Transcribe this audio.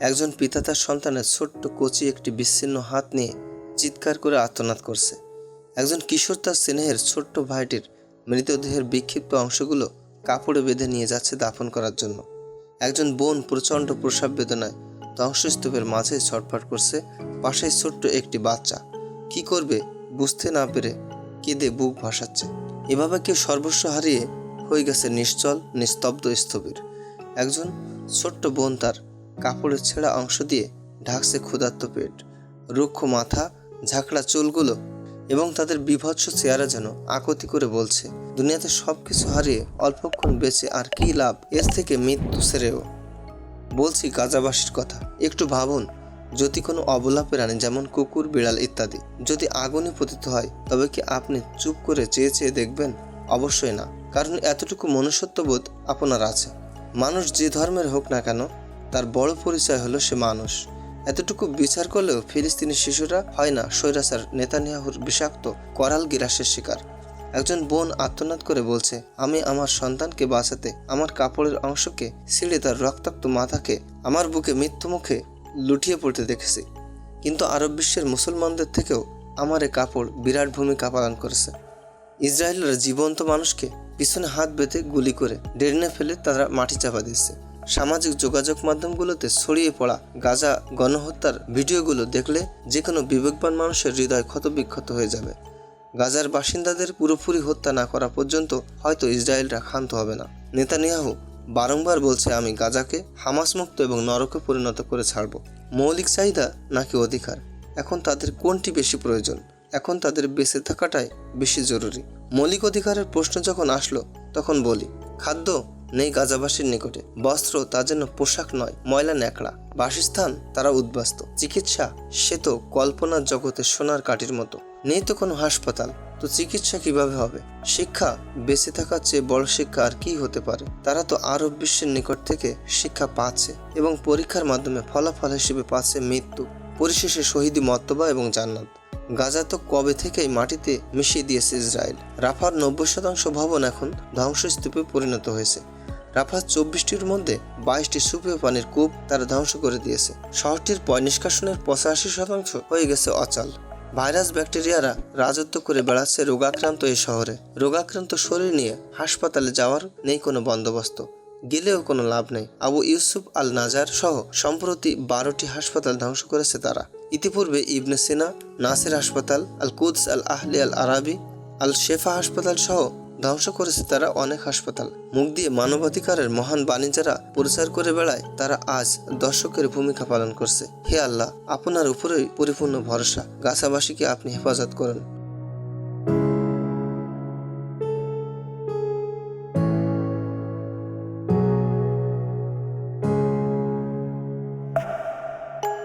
একজন পিতা তার সন্তানের ছোট্ট কচি একটি বিচ্ছিন্ন হাত নিয়ে চিৎকার করে আত্মনাদ করছে। একজন কিশোর তার স্নেহের ছোট্ট ভাইটির মৃতদেহের বিক্ষিপ্ত অংশগুলো কাপড়ে বেঁধে নিয়ে যাচ্ছে দাফন করার জন্য। একজন বোন প্রচণ্ড প্রসাব বেদনায় ধ্বংসস্তূপের মাঝে ছটফট করছে পাশে ছোট্ট একটি বাচ্চা। কি করবে বুঝতে না পেরে কেঁদে বুক ভাসাচ্ছে। এভাবে কেউ সর্বস্ব হারিয়ে হয়ে গেছে নিশ্চল, নিস্তব্ধ স্থবির। একজন ছোট্ট বোন তার কাপড়ের ছেঁড়া অংশ দিয়ে ঢাকছে ক্ষুধার্ত পেট। রুক্ষ মাথা, ঝাঁকড়া চুলগুলো এবং তাদের বিভৎস চেহারা যেন আকতি করে বলছে, দুনিয়াতে সব কিছু হারিয়ে অল্পক্ষণ বেঁচে আর কী লাভ? এর থেকে মৃত্যু সেরেও। বলছি গাজাবাসীর কথা। একটু ভাবুন, যদি কোনো অবলা প্রাণী যেমন কুকুর, বিড়াল ইত্যাদি যদি আগুনে পতিত হয়, তবে কি আপনি চুপ করে চেয়ে চেয়ে দেখবেন? অবশ্যই না, কারণ এতটুকু মনুষ্যত্ববোধ আপনার আছে। মানুষ যে ধর্মের হোক না কেন তার বড় পরিচয় হলো সে মানুষ। এতটুকু বিচার করলেও ফিলিস্তিনি শিশুরা হয় না স্বৈরাচার, নেতানিয়াহুর বিষাক্ত, করাল গিরাসের শিকার। একজন বোন আত্মনাদ করে বলছে, আমি আমার সন্তানকে বাঁচাতে, আমার কাপড়ের অংশকে ছিঁড়ে তার রক্তাক্ত মাথাকে, আমার বুকে মৃত্যুমুখে লুটিয়ে পড়তে দেখেছি। কিন্তু আরব বিশ্বের মুসলমানদের থেকেও আমার এ কাপড় বিরাট ভূমিকা পালন করেছে। ইসরায়েলরা জীবন্ত মানুষকে পিছনে হাত বেঁধে গুলি করে ডেরিনে ফেলে তারা মাটি চাপা দিচ্ছে সামাজিক যোগাযোগ মাধ্যমগুলোতে ছড়িয়ে পড়া গাজা, গণহত্যার ভিডিওগুলো দেখলে যে কোনো বিবেকবান মানুষের হৃদয় ক্ষতবিক্ষত হয়ে যাবে। গাজার বাসিন্দাদের পুরোপুরি হত্যা না করা পর্যন্ত হয়তো ইসরায়েলরা ক্ষান্ত হবে না। নেতানিয়াহু বারংবার বলছে, আমি গাজাকে হামাস মুক্ত এবং নরকে পরিণত করে ছাড়ব। মৌলিক চাহিদা নাকি অধিকার? এখন তাদের কোনটি বেশি প্রয়োজন? এখন তাদের বেঁচে থাকাটাই বেশি জরুরি। মৌলিক অধিকারের প্রশ্ন যখন আসলো, তখন বলি, খাদ্য নেই গাজাবাসীর নিকটে। বস্ত্র তা যেন পোশাক নয়, ময়লা ন্যাকড়া। বাসস্থান তারা উদ্বাস্ত। চিকিৎসা, সে তো কল্পনার জগতে সোনার কাঠির মতো। নেই তো কোনো হাসপাতাল। তো চিকিৎসা কীভাবে হবে? শিক্ষা, বেঁচে থাকার চেয়ে বড় শিক্ষা আর কি হতে পারে? তারা তো আরব বিশ্বের নিকট থেকে শিক্ষা পাচ্ছে এবং পরীক্ষার মাধ্যমে ফলাফল হিসেবে পাচ্ছে মৃত্যু। পরিশেষে শহীদি মর্তবা এবং জান্নাত। গাজা তো কবে থেকেই মাটিতে মিশিয়ে দিয়েছে ইসরায়েল? রাফার নব্বই শতাংশ ভবন এখন ধ্বংসস্তূপে পরিণত হয়েছে। রাফার চব্বিশটির মধ্যে বাইশটি সুপেয় পানির কূপ তারা ধ্বংস করে দিয়েছে। শহরটির পয় নিষ্কাশনের পঁচাশি শতাংশ হয়ে গেছে অচল। ভাইরাস ব্যাকটেরিয়ারা রাজত্ব করে বেড়াচ্ছে রোগাক্রান্ত এই শহরে। রোগাক্রান্ত শরীর নিয়ে হাসপাতালে যাওয়ার নেই কোনো বন্দোবস্ত। গেলেও কোনো লাভ নেই। আবু ইউসুফ আল নাজার সহ সম্প্রতি বারোটি হাসপাতাল ধ্বংস করেছে তারা। ইতিপূর্বে ইবনে সিনা, নাসির হাসপাতাল আল কুদস আল আহলি আল আরাবি আল শেফা হাসপাতাল সহ ধ্বংস করেছে তারা অনেক হাসপাতাল। মুখ দিয়ে মানবাধিকারের মহান বাণী যারা প্রচার করে বেড়ায়, তারা আজ দর্শকের ভূমিকা পালন করছে। হে আল্লাহ, আপনার উপরেই পরিপূর্ণ ভরসা। গাছাবাসীকে আপনি হেফাজত করুন।